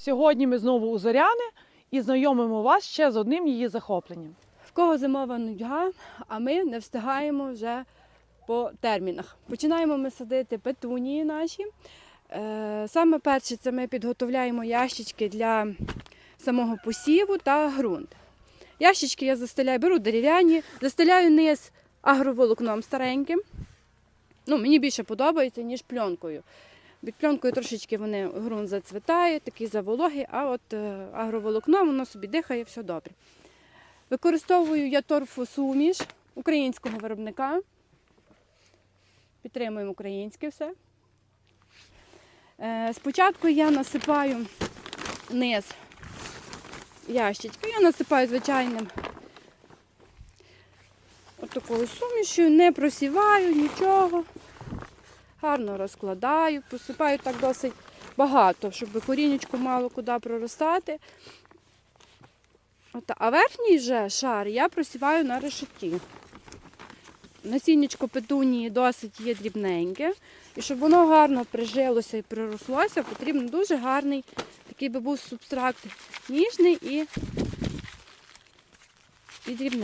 Сьогодні ми знову у Зоряни і знайомимо вас ще з одним її захопленням. В кого зимова нудьга, а ми не встигаємо вже по термінах. Починаємо ми садити петунії наші. Е, Саме перше це ми підготовляємо ящички для самого посіву та ґрунт. Ящички я застеляю, беру дерев'яні, застеляю низ агроволокном стареньким. Ну, мені більше подобається, ніж пленкою. Під пленкою трошечки вони ґрунт зацвітає, такий завологий, а от е, агроволокно воно собі дихає, все добре. Використовую я торфосуміш українського виробника. Підтримуємо українське все. Е, Спочатку я насипаю низ ящичка. Я насипаю звичайним от такою сумішю, не просіваю нічого. Гарно розкладаю, посипаю так досить багато, щоб корінечко мало куди проростати. От, а верхній же шар я просіваю на решеті. Насіннячко петунії досить є дрібненьке. І щоб воно гарно прижилося і прирослося, потрібен дуже гарний такий би був субстракт ніжний і, і дрібний.